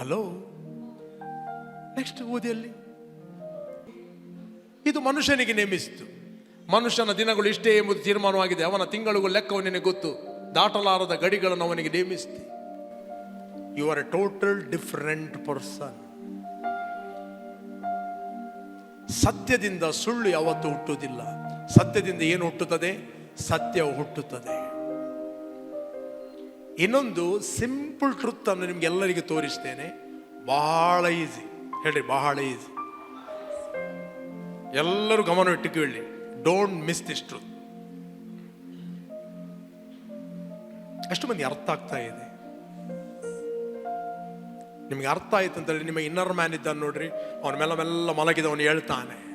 Hello next ಓದಿಯಲ್ಲಿ. ಇದು ಮನುಷ್ಯನಿಗೆ ನೇಮಿಸಿತು. ಮನುಷ್ಯನ ದಿನಗಳು ಇಷ್ಟೇ ಎಂಬುದು ತೀರ್ಮಾನವಾಗಿದೆ. ಅವನ ತಿಂಗಳಿಗೂ ಲೆಕ್ಕವು ನಿನಗೆ ಗೊತ್ತು. ದಾಟಲಾರದ ಗಡಿಗಳನ್ನು ಅವನಿಗೆ ನೇಮಿಸಿತು you are a total different person ಸತ್ಯದಿಂದ ಸುಳ್ಳು ಯಾವತ್ತೂ ಹುಟ್ಟುವುದಿಲ್ಲ. ಸತ್ಯದಿಂದ ಏನು ಹುಟ್ಟುತ್ತದೆ? ಸತ್ಯವು ಹುಟ್ಟುತ್ತದೆ. ಇನ್ನೊಂದು ಸಿಂಪಲ್ ಟ್ರುತ್ ಅನ್ನು ನಿಮ್ಗೆ ಎಲ್ಲರಿಗೂ ತೋರಿಸ್ತೇನೆ. ಬಹಳ ಈಸಿ. ಹೇಳ್ರಿ, ಬಹಳ ಈಸಿ. ಎಲ್ಲರೂ ಗಮನ ಇಟ್ಟು ಕೇಳಿ ಡೋಂಟ್ ಮಿಸ್ ದಿಸ್ ಟ್ರುತ್ ಅಷ್ಟು ಮಂದಿ ಅರ್ಥ ಆಗ್ತಾ ಇದೆ. ನಿಮ್ಗೆ ಅರ್ಥ ಆಯ್ತು ಅಂತ ಹೇಳಿ ನಿಮ್ಮ ಇನ್ನರ್ ಮ್ಯಾನ್ ಇದ್ದಾನೆ ನೋಡ್ರಿ. ಅವನ ಮೇಲೆ ಮೆಲ್ಲ ಮಲಗಿದವನು ಹೇಳ್ತಾನೆ.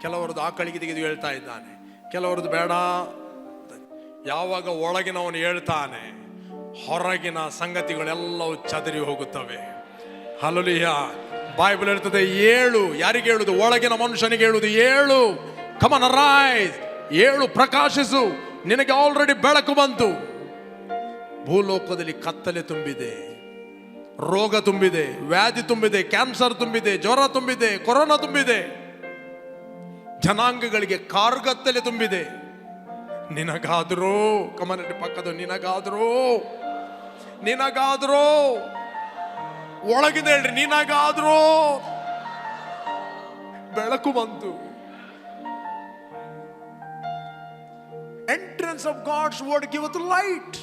ಕೆಲವರದ್ದು ಆಕಳಿಗೆ ತೆಗೆದು ಹೇಳ್ತಾ ಇದ್ದಾನೆ. ಕೆಲವರದ್ದು ಬೇಡ ಯಾವಾಗ ಒಳಗಿನವನು ಹೇಳ್ತಾನೆ. ಹೊರಗಿನ ಸಂಗತಿಗಳೆಲ್ಲವೂ ಚದರಿ ಹೋಗುತ್ತವೆ. ಹಲಲಿಯ ಬೈಬಲ್ ಇರ್ತದೆ ಏಳು. ಯಾರಿಗೆ ಹೇಳುದು ಒಳಗಿನ ಮನುಷ್ಯನಿಗೆ ಹೇಳುದು ಏಳು. ಕಮನ ರೈಸ್ ಏಳು ಪ್ರಕಾಶಿಸು. ನಿನಗೆ ಆಲ್ರೆಡಿ ಬೆಳಕು ಬಂತು. ಭೂಲೋಕದಲ್ಲಿ ಕತ್ತಲೆ ತುಂಬಿದೆ. ರೋಗ ತುಂಬಿದೆ. ವ್ಯಾಧಿ ತುಂಬಿದೆ. ಕ್ಯಾನ್ಸರ್ ತುಂಬಿದೆ. ಜ್ವರ ತುಂಬಿದೆ. ಕೊರೋನಾ ತುಂಬಿದೆ. ಜನಾಂಗಗಳಿಗೆ ಕಾರ್ಗತ್ತಲೆ ತುಂಬಿದೆ. ನಿನಗಾದರೂ ಕಮನಡಿ ಪಕ್ಕದ ನಿನಗಾದ್ರೂ ನಿನಗಾದ್ರೂ? ಒಳಗಿದೆ ಹೇಳ್ರಿ, ನಿನಗಾದ್ರೂ? ಬೆಳಕು ಬಂತು. Entrance of God's word give light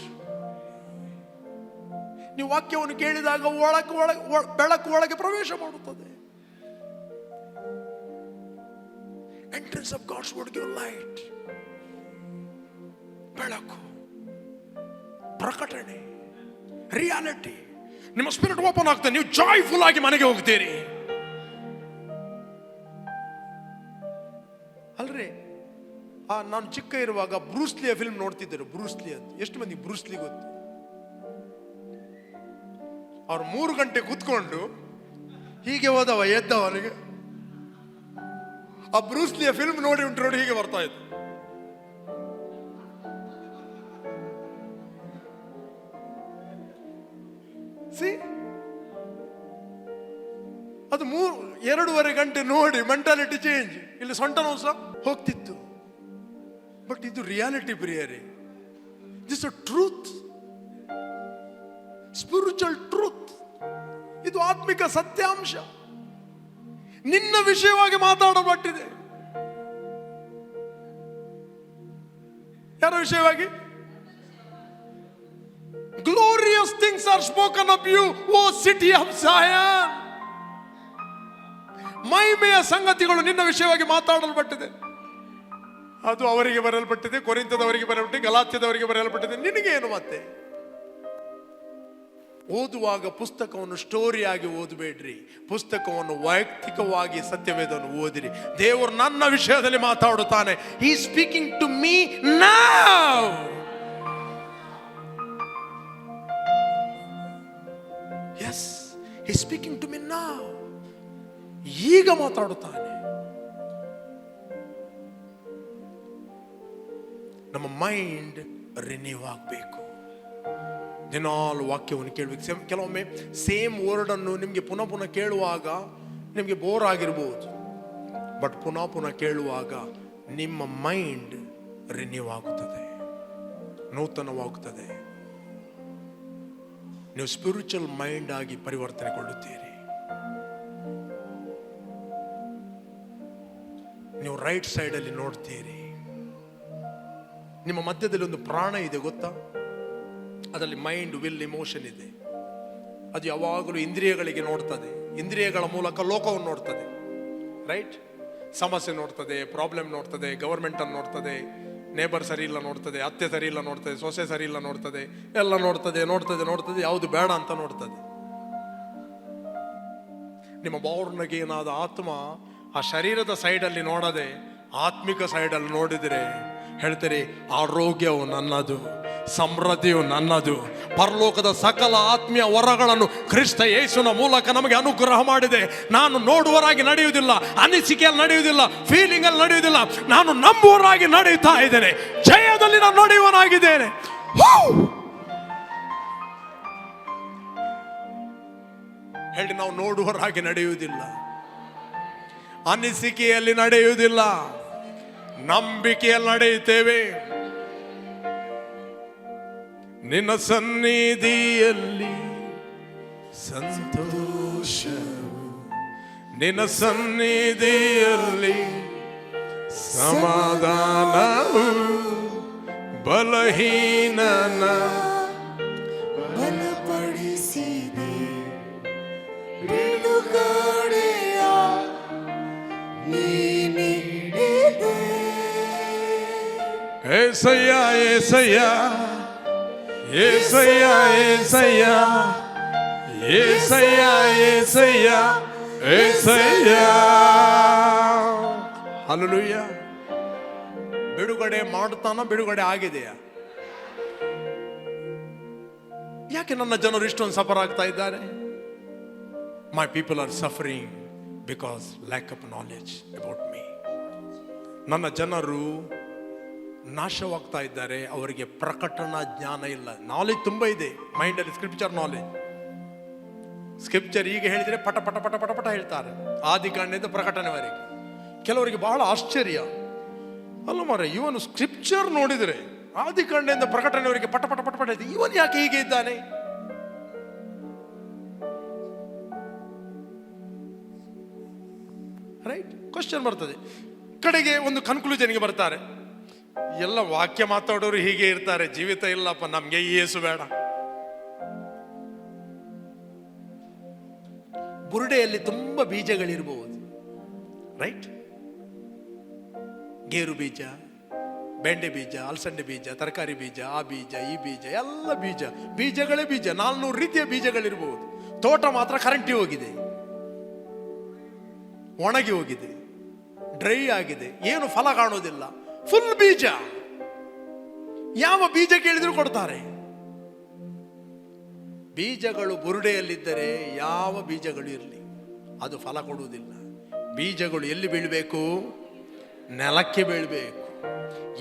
ನೀವು ವಾಕ್ಯವನ್ನು ಕೇಳಿದಾಗ ಒಳಕು ಒಳಗೆ ಒಳ- ಬೆಳಕು ಒಳಗೆ ಪ್ರವೇಶ ಮಾಡುತ್ತದೆ. Entrance of God's word give light ಬೆಳಕು. ಪ್ರಕಟಣೆ. ರಿಯಾಲಿಟಿ ನಿಮ್ಮ ಸ್ಪಿರಿಟ್ ಓಪನ್ ಆಗ್ತದೆ ನೀವು ಜಾಯ್ಫುಲ್ ಆಗಿ ಮನೆಗೆ ಹೋಗ್ತೀರಿ. ಅಲ್ರಿ? ಆ, ನಾನು ಚಿಕ್ಕ ಇರುವಾಗ ಬ್ರೂಸ್ಲಿಯ ಫಿಲ್ಮ್ ನೋಡ್ತಿದ್ದರು. ಬ್ರೂಸ್ಲಿ ಅಂತ. ಎಷ್ಟು ಮಂದಿ ಬ್ರೂಸ್ಲಿ ಗೊತ್ತು? ಅವ್ರು ಮೂರು ಗಂಟೆ ಕೂತ್ಕೊಂಡು ಹೀಗೆ ಹೋದವ ಎದ್ದವನಿಗೆ ಆ ಬ್ರೂಸ್ಲಿಯ ಫಿಲ್ಮ್ ನೋಡಿ ಉಂಟು, ನೋಡಿ ಹೀಗೆ ಬರ್ತಾ ಇತ್ತು. ಸಿ? ಅದು ಮೂರು, ಎರಡೂವರೆ ಗಂಟೆ ನೋಡಿ ಮೆಂಟಾಲಿಟಿ ಚೇಂಜ್ ಇಲ್ಲಿ ಸೊಂಟ ನೋವು ಸಹ ಹೋಗ್ತಿತ್ತು. ಬಟ್ ಇದು reality ಪ್ರಿಯರಿ. This a truth spiritual truth ಇದು ಆತ್ಮಿಕ ಸತ್ಯಾಂಶ. ನಿನ್ನ ವಿಷಯವಾಗಿ ಮಾತಾಡಲ್ಪಟ್ಟಿದೆ. ಯಾರ ವಿಷಯವಾಗಿ? Glorious things are spoken of you O city of Zion. ಮೈಮೆಯ ಸಂಗತಿಗಳು ನಿನ್ನ ವಿಷಯವಾಗಿ ಮಾತಾಡಲ್ಪಟ್ಟಿದೆ. ಅದು ಅವರಿಗೆ ಬರೆಯಲ್ಪಟ್ಟಿದೆ ಕೊರಿಂತದವರಿಗೆ ಬರೆಯಲ್ಪಟ್ಟಿದೆ, ಗಲಾತ್ಯದವರಿಗೆ ಬರೆಯಲ್ಪಟ್ಟಿದೆ. ನಿನಗೆ ಏನು ಮತ್ತೆ? ಓದುವಾಗ ಪುಸ್ತಕವನ್ನು ಸ್ಟೋರಿಯಾಗಿ ಓದಬೇಡ್ರಿ. ಪುಸ್ತಕವನ್ನು ವೈಯಕ್ತಿಕವಾಗಿ ಸತ್ಯವೇದವನ್ನು ಓದಿರಿ. ದೇವರು ನನ್ನ ವಿಷಯದಲ್ಲಿ ಮಾತಾಡುತ್ತಾನೆ. ಈ ಸ್ಪೀಕಿಂಗ್ ಟು ಮೀ ನಾವ್ ಈ ಸ್ಪೀಕಿಂಗ್ ಟು ಮಿನ್ ನಾವ್ ಈಗ ಮಾತಾಡುತ್ತಾನೆ. ನಮ್ಮ ಮೈಂಡ್ ರಿನ್ಯೂ ಆಗಬೇಕು. ದಿನಾಲ್ ವಾಕ್ಯವನ್ನು ಕೇಳಬೇಕು. ಕೆಲವೊಮ್ಮೆ ಸೇಮ್ ವರ್ಡನ್ನು ನಿಮಗೆ ಪುನಃ ಪುನಃ ಕೇಳುವಾಗ ನಿಮಗೆ ಬೋರ್ ಆಗಿರ್ಬೋದು. ಬಟ್ ಪುನಃ ಪುನಃ ಕೇಳುವಾಗ ನಿಮ್ಮ ಮೈಂಡ್ ರಿನ್ಯೂ ಆಗುತ್ತದೆ. ನೂತನವಾಗುತ್ತದೆ. ನೀವು ಸ್ಪಿರಿಚುವಲ್ ಮೈಂಡ್ ಆಗಿ ಪರಿವರ್ತನೆಗೊಳ್ಳುತ್ತೀರಿ ನೀವು ರೈಟ್ ಸೈಡಲ್ಲಿ ನೋಡ್ತೀರಿ. ನಿಮ್ಮ ಮಧ್ಯದಲ್ಲಿ ಒಂದು ಪ್ರಾಣ ಇದೆ ಗೊತ್ತಾ? ಅದರಲ್ಲಿ ಮೈಂಡ್ ವಿಲ್ ಇಮೋಷನ್ ಇದೆ. ಅದು ಯಾವಾಗಲೂ ಇಂದ್ರಿಯಗಳಿಗೆ ನೋಡ್ತದೆ. ಇಂದ್ರಿಯಗಳ ಮೂಲಕ ಲೋಕವನ್ನು ನೋಡ್ತದೆ. ರೈಟ್ ಸಮಸ್ಯೆ ನೋಡ್ತದೆ ಪ್ರಾಬ್ಲಮ್ ನೋಡ್ತದೆ ಗವರ್ಮೆಂಟನ್ನು ನೋಡ್ತದೆ ನೇಬರ್ ಸರಿ ಇಲ್ಲ ನೋಡ್ತದೆ, ಅತ್ತೆ ಸರಿ ಇಲ್ಲ ನೋಡ್ತದೆ, ಸೊಸೆ ಸರಿ ಇಲ್ಲ ನೋಡ್ತದೆ, ಎಲ್ಲ ನೋಡ್ತದೆ ನೋಡ್ತದೆ ನೋಡ್ತದೆ, ಯಾವುದು ಬೇಡ ಅಂತ ನೋಡ್ತದೆ. ನಿಮ್ಮ ಬೌರ್ನಗೇನಾದ ಆತ್ಮ ಆ ಶರೀರದ ಸೈಡಲ್ಲಿ ನೋಡದೆ ಆತ್ಮಿಕ ಸೈಡಲ್ಲಿ ನೋಡಿದರೆ ಹೇಳ್ತೀರಿ ಆರೋಗ್ಯವು ನನ್ನದು. ಸಮೃದ್ಧಿಯು ನನ್ನದು. ಪರಲೋಕದ ಸಕಲ ಆತ್ಮೀಯ ವರಗಳನ್ನು ಕ್ರಿಸ್ತ ಯೇಸುನ ಮೂಲಕ ನಮಗೆ ಅನುಗ್ರಹ ಮಾಡಿದೆ. ನಾನು ನೋಡುವರಾಗಿ ನಡೆಯುವುದಿಲ್ಲ, ಅನಿಸಿಕೆಯಲ್ಲಿ ನಡೆಯುವುದಿಲ್ಲ ಫೀಲಿಂಗ್ ಅಲ್ಲಿ ನಡೆಯುವುದಿಲ್ಲ. ನಾನು ನಂಬುವರಾಗಿ ನಡೆಯುತ್ತಾ ಇದ್ದೇನೆ. ಜಯದಲ್ಲಿ ನಾನು ನಡೆಯುವನಾಗಿದ್ದೇನೆ! ಹೇಳಿ, ನಾವು ನೋಡುವರಾಗಿ ನಡೆಯುವುದಿಲ್ಲ, ಅನಿಸಿಕೆಯಲ್ಲಿ ನಡೆಯುವುದಿಲ್ಲ, ನಂಬಿಕೆಯಲ್ಲಿ ನಡೆಯುತ್ತೇವೆ. ನಿನ್ನ ಸನ್ನಿಧಿಯಲ್ಲಿ ಸಂತೋಷ ನಿನ್ನ ಸನ್ನಿಧಿಯಲ್ಲಿ ಸಮಾಧಾನ ಬಲಹೀನನ ಬಲಪಡಿಸಿದೆ. ಬಿಡುಗಡೆಯ ನೀನಿಡಿದೆ ಏಸಯ್ಯ ಏಸಯ್ಯ. ಏಸಯ್ಯ ಏಸಯ್ಯ. ಏಸಯ್ಯ ಏಸಯ್ಯ ಏಸಯ್ಯ. ಹಲಲುಯ್ಯ ಬಿಡುಗಡೆ ಮಾಡುತ್ತಾನ, ಬಿಡುಗಡೆ ಆಗಿದೆಯಾ? ಯಾಕೆ ನನ್ನ ಜನರು ಇಷ್ಟೊಂದು ಸಫರ್ ಆಗ್ತಾ ಇದ್ದಾರೆ? My people are suffering because lack of knowledge about me ನನ್ನ ಜನರು ನಾಶವಾಗ್ತಾ ಇದ್ದಾರೆ, ಅವರಿಗೆ ಪ್ರಕಟಣಾ ಜ್ಞಾನ ಇಲ್ಲ. ನಾಲೆಜ್ ತುಂಬ ಇದೆ ಮೈಂಡಲ್ಲಿ ಸ್ಕ್ರಿಪ್ಚರ್ ನಾಲೆಜ್ ಸ್ಕ್ರಿಪ್ಚರ್ ಈಗ ಹೇಳಿದ್ರೆ ಪಟ ಪಟ ಪಟ ಪಟ ಪಟ ಹೇಳ್ತಾರೆ ಆದಿಕಾಂಡದಿಂದ ಪ್ರಕಟಣೆವರೆಗೆ ಕೆಲವರಿಗೆ ಬಹಳ ಆಶ್ಚರ್ಯ. ಅಲ್ಲ ಮಾರ ಇವನು ಸ್ಕ್ರಿಪ್ಚರ್ ನೋಡಿದರೆ ಆದಿಕಾಂಡದಿಂದ ಪ್ರಕಟಣೆವರೆಗೆ ಪಟ ಪಟ ಪಟ ಪಟ. ಇವನು ಯಾಕೆ ಹೀಗೆ ಇದ್ದಾನೆ? ರೈಟ್ ಕ್ವಶನ್ ಬರ್ತದೆ. ಕಡೆಗೆ ಒಂದು ಕನ್ಕ್ಲೂಷನ್ಗೆ ಬರ್ತಾರೆ. ಎಲ್ಲ ವಾಕ್ಯ ಮಾತಾಡೋರು ಹೀಗೆ ಇರ್ತಾರೆ ಜೀವಿತ ಇಲ್ಲಪ್ಪ ನಮ್ಗೆ ಏಸು ಬೇಡ. ಬುರುಡೆಯಲ್ಲಿ ತುಂಬ ಬೀಜಗಳಿರಬಹುದು ರೈಟ್ ಗೇರು ಬೀಜ ಬೆಂಡೆ ಬೀಜ ಅಲಸಂಡೆ ಬೀಜ ತರಕಾರಿ ಬೀಜ ಆ ಬೀಜ ಈ ಬೀಜ ಎಲ್ಲ ಬೀಜ ಬೀಜಗಳೇ ಬೀಜ ನಾಲ್ನೂರು ರೀತಿಯ ಬೀಜಗಳಿರಬಹುದು ತೋಟ ಮಾತ್ರ ಕರೆಂಟಿ ಹೋಗಿದೆ. ಒಣಗಿ ಹೋಗಿದೆ. ಡ್ರೈ ಆಗಿದೆ. ಏನು ಫಲ ಕಾಣೋದಿಲ್ಲ. ಫುಲ್ ಬೀಜ. ಯಾವ ಬೀಜ ಕೇಳಿದ್ರು ಕೊಡ್ತಾರೆ. ಬೀಜಗಳು ಬುರುಡೆಯಲ್ಲಿದ್ದರೆ ಯಾವ ಬೀಜಗಳು ಇರಲಿ. ಅದು ಫಲ ಕೊಡುವುದಿಲ್ಲ. ಬೀಜಗಳು ಎಲ್ಲಿ ಬೀಳಬೇಕು? ನೆಲಕ್ಕೆ ಬೀಳಬೇಕು.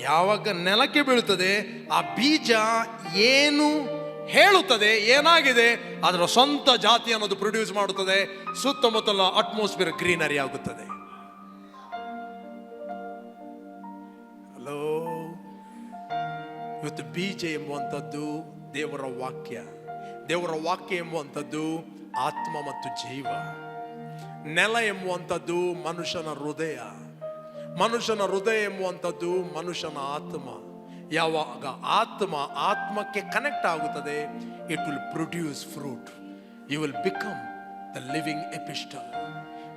ಯಾವಾಗ ನೆಲಕ್ಕೆ ಬೀಳುತ್ತದೆ ಆ ಬೀಜ ಏನು ಹೇಳುತ್ತದೆ, ಏನಾಗಿದೆ, ಅದರ ಸ್ವಂತ ಜಾತಿ ಅನ್ನೋದು ಪ್ರೊಡ್ಯೂಸ್ ಮಾಡುತ್ತದೆ, ಸುತ್ತಮುತ್ತಲ ಅಟ್ಮಾಸ್ಫಿಯರ್ ಗ್ರೀನರಿ ಆಗುತ್ತದೆ. ಇವತ್ತು ಬೀಜ ಎಂಬುವಂಥದ್ದು ದೇವರ ವಾಕ್ಯ. ದೇವರ ವಾಕ್ಯ ಎಂಬುವಂಥದ್ದು ಆತ್ಮ ಮತ್ತು ಜೀವ. ನೆಲ ಎಂಬುವಂಥದ್ದು ಮನುಷ್ಯನ ಹೃದಯ. ಮನುಷ್ಯನ ಹೃದಯ ಎಂಬುವಂಥದ್ದು ಮನುಷ್ಯನ ಆತ್ಮ. ಯಾವಾಗ ಆತ್ಮ ಆತ್ಮಕ್ಕೆ ಕನೆಕ್ಟ್ ಆಗುತ್ತದೆ it will produce fruit you will become the living epistle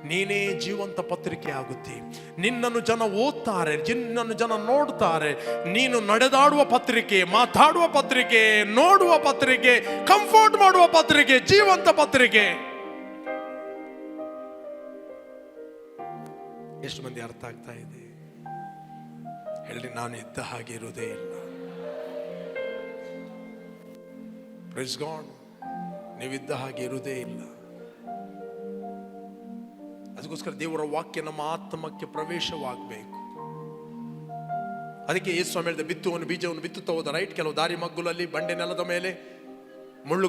ನೀನೇ ಜೀವಂತ ಪತ್ರಿಕೆ ಆಗುತ್ತಿ ನಿನ್ನನ್ನು ಜನ ಓದ್ತಾರೆ, ನಿನ್ನನ್ನು ಜನ ನೋಡ್ತಾರೆ. ನೀನು ನಡೆದಾಡುವ ಪತ್ರಿಕೆ, ಮಾತಾಡುವ ಪತ್ರಿಕೆ, ನೋಡುವ ಪತ್ರಿಕೆ ಕಂಫರ್ಟ್ ಮಾಡುವ ಪತ್ರಿಕೆ, ಜೀವಂತ ಪತ್ರಿಕೆ. ಎಷ್ಟು ಮಂದಿ ಅರ್ಥ ಆಗ್ತಾ ಇದೆ? ಹೇಳಿ, ನಾನು ಇದ್ದ ಹಾಗೆ ಇರುವುದೇ ಇಲ್ಲ. ಗಾಡ್ ನೀವಿದ್ದ ಹಾಗೆ ಇರುವುದೇ ಇಲ್ಲ. ಅದಕ್ಕೋಸ್ಕರ ದೇವರ ವಾಕ್ಯ ನಮ್ಮ ಆತ್ಮಕ್ಕೆ ಪ್ರವೇಶವಾಗಬೇಕು. ಅದಕ್ಕೆ ಯೇಸು ಸ್ವಾಮಿ ಹೇಳಿದ ಬಿತ್ತುವನ್ನು ಬೀಜವನ್ನು ಬಿತ್ತುತ್ತಾ ಹೋದ ರೈಟ್ ಕೆಲವು ದಾರಿ ಮಗ್ಗುಲಲ್ಲಿ, ಬಂಡೆ ನೆಲದ ಮೇಲೆ, ಮುಳ್ಳು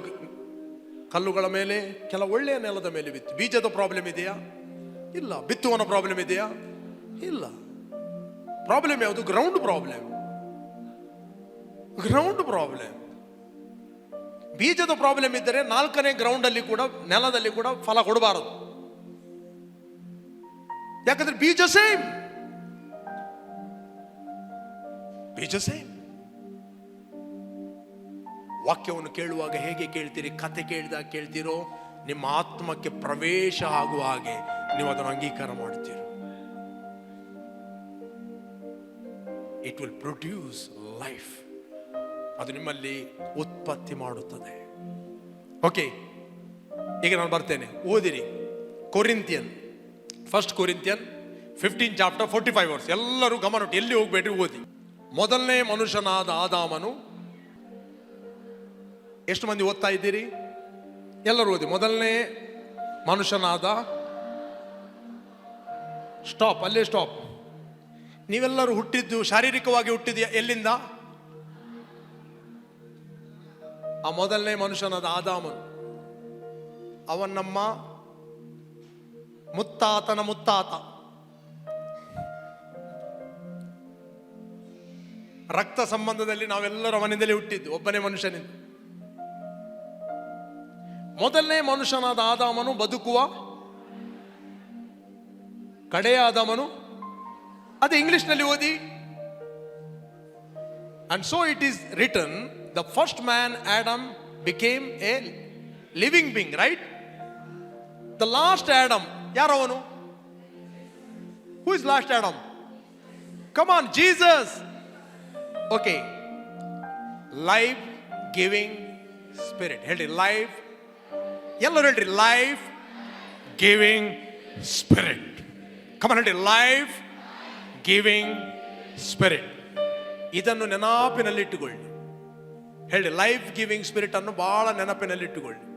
ಕಲ್ಲುಗಳ ಮೇಲೆ, ಕೆಲವು ಒಳ್ಳೆಯ ನೆಲದ ಮೇಲೆ ಬಿತ್ತು. ಬೀಜದ ಪ್ರಾಬ್ಲಮ್ ಇದೆಯಾ? ಇಲ್ಲ. ಬಿತ್ತುವನ ಪ್ರಾಬ್ಲಮ್ ಇದೆಯಾ? ಇಲ್ಲ. ಪ್ರಾಬ್ಲಮ್ ಯಾವುದು? ಗ್ರೌಂಡ್ ಪ್ರಾಬ್ಲಮ್ ಗ್ರೌಂಡ್ ಪ್ರಾಬ್ಲಮ್ ಬೀಜದ ಪ್ರಾಬ್ಲಮ್ ಇದ್ದರೆ ನಾಲ್ಕನೇ ಗ್ರೌಂಡ್ ಅಲ್ಲಿ ಕೂಡ, ನೆಲದಲ್ಲಿ ಕೂಡ ಫಲ ಕೊಡಬಾರದು. ಯಾಕಂದ್ರೆ ಬೀಜ ಸೇಮ್ ಬೀಜ ಸೇಮ್ ವಾಕ್ಯವನ್ನು ಕೇಳುವಾಗ ಹೇಗೆ ಕೇಳ್ತೀರಿ? ಕತೆ ಕೇಳಿದಾಗ ಕೇಳ್ತೀರೋ? ನಿಮ್ಮ ಆತ್ಮಕ್ಕೆ ಪ್ರವೇಶ ಆಗುವ ಹಾಗೆ ನೀವು ಅದನ್ನು ಅಂಗೀಕಾರ ಮಾಡ್ತೀರಿ ಇಟ್ ವಿಲ್ ಪ್ರೊಡ್ಯೂಸ್ ಲೈಫ್ ಅದು ನಿಮ್ಮಲ್ಲಿ ಉತ್ಪತ್ತಿ ಮಾಡುತ್ತದೆ. ಓಕೆ ಈಗ ನಾನು ಬರ್ತೇನೆ. ಓದಿರಿ. Corinthian first Corinthian fifteen chapter forty five hours ಎಲ್ಲರೂ ಗಮನ ಇಟ್ಟು ಎಲ್ಲಿ ಹೋಗ್ಬೇಡ್ರಿ ಓದಿ. ಮೊದಲನೇ ಮನುಷ್ಯನಾದ ಆದಾಮನು, ಎಷ್ಟು ಮಂದಿ ಓದ್ತಾ ಇದ್ದೀರಿ? ಎಲ್ಲರೂ ಓದಿ. ಮೊದಲನೇ ಮನುಷ್ಯನಾದ ಸ್ಟಾಪ್ ಅಲ್ಲೇ ಸ್ಟಾಪ್ ನೀವೆಲ್ಲರೂ ಹುಟ್ಟಿದ್ದು, ಶಾರೀರಿಕವಾಗಿ ಹುಟ್ಟಿದ್ಯಾ? ಎಲ್ಲಿಂದ? ಆ ಮೊದಲನೇ ಮನುಷ್ಯನಾದ ಆದಾಮನು ಅವನ್ ನಮ್ಮ ಮುತ್ತಾತನ ಮುತ್ತಾತ. ರಕ್ತ ಸಂಬಂಧದಲ್ಲಿ ನಾವೆಲ್ಲರ ಮನೆಯಲ್ಲಿ ಹುಟ್ಟಿದ್ದು, ಒಬ್ಬನೇ ಮನುಷ್ಯನಿಂದ. ಮೊದಲನೇ ಮನುಷ್ಯನಾದ ಆದಾಮನು ಬದುಕುವ ಕಡೆಯ ಆದಾಮನು ಅದು ಇಂಗ್ಲಿಷ್ನಲ್ಲಿ ಓದಿ. And so it is return the first man Adam became a living being right the last Adam ಯಾರವನು who is last Adam come on Jesus okay life giving spirit ಹೇಳ್ರಿ ಲೈಫ್ ಎಲ್ಲರೂ ಹೇಳ್ರಿ life giving spirit come on ಹೇಳ್ರಿ life giving spirit ಇದನ್ನು ನೆನಪಿನಲ್ಲಿಟ್ಟುಕೊಳ್ಳಿ. ಹೇಳಿ life giving spirit ಅನ್ನು ಬಹಳ ನೆನಪಿನಲ್ಲಿಟ್ಟುಕೊಳ್ಳಿ.